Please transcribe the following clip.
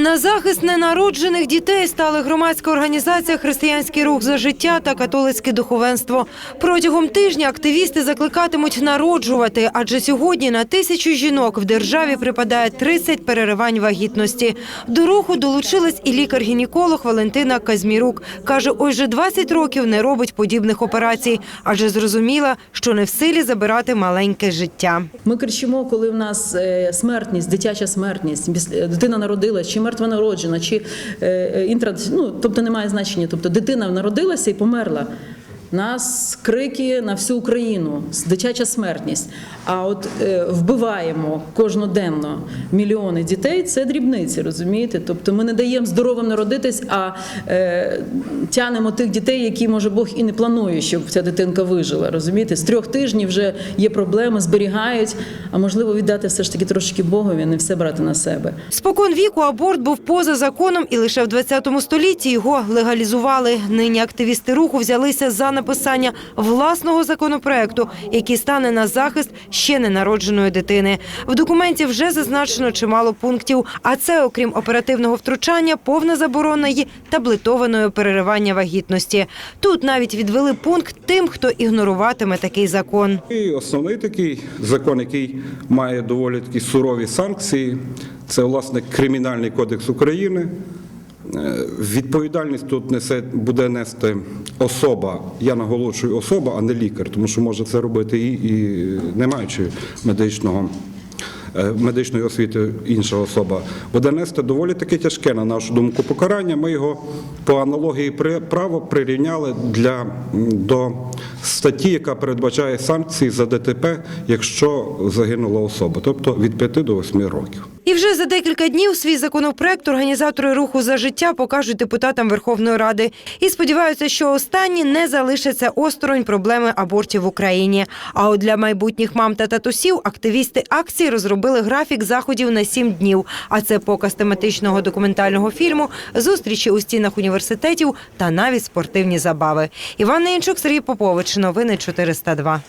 На захист ненароджених дітей стали громадська організація Християнський рух за життя та католицьке духовенство. Протягом тижня активісти закликатимуть народжувати, адже сьогодні на тисячу жінок в державі припадає 30 переривань вагітності. До руху долучилась і лікар-гінеколог Валентина Казмірук. каже, ось вже 20 років не робить подібних операцій, адже зрозуміла, що не в силі забирати маленьке життя. Ми кричимо, коли в нас е, смертність, дитяча смертність, після- дитина народилась, чи мертва народжена, чи е, е, інтра, ну тобто немає значення. Тобто дитина народилася і померла. Нас крики на всю Україну, дитяча смертність. А от е, вбиваємо кожноденно мільйони дітей. Це дрібниці, розумієте? Тобто ми не даємо здоровим народитись, а е, тянемо тих дітей, які може Бог і не планує, щоб ця дитинка вижила. Розумієте, з трьох тижнів вже є проблеми, зберігають. А можливо, віддати все ж таки трошки Богові, не все брати на себе. Спокон віку аборт був поза законом, і лише в 20 столітті його легалізували. Нині активісти руху взялися за написання власного законопроекту, який стане на захист ще ненародженої дитини. В документі вже зазначено чимало пунктів. А це, окрім оперативного втручання, повна заборона її таблетованої переривання вагітності. Тут навіть відвели пункт тим, хто ігноруватиме такий закон. І основний такий закон, який має доволі такі сурові санкції, це власне Кримінальний кодекс України. Е, Відповідальність тут несе буде нести особа. Я наголошую особа, а не лікар, тому що може це робити і, і не маючи медичного. е, Медичної освіти інша особа буде нести доволі таки тяжке, на нашу думку, покарання. Ми його по аналогії при- право прирівняли для до статті, яка передбачає санкції за ДТП, якщо загинула особа, тобто від 5 до 8 років. І вже за декілька днів свій законопроект організатори руху за життя покажуть депутатам Верховної Ради. І сподіваються, що останні не залишаться осторонь проблеми абортів в Україні. А от для майбутніх мам та татусів активісти акції розробили графік заходів на сім днів. А це показ тематичного документального фільму, зустрічі у стінах університетів та навіть спортивні забави. Іван Нeinчук, Сергій Попович. Новини 402.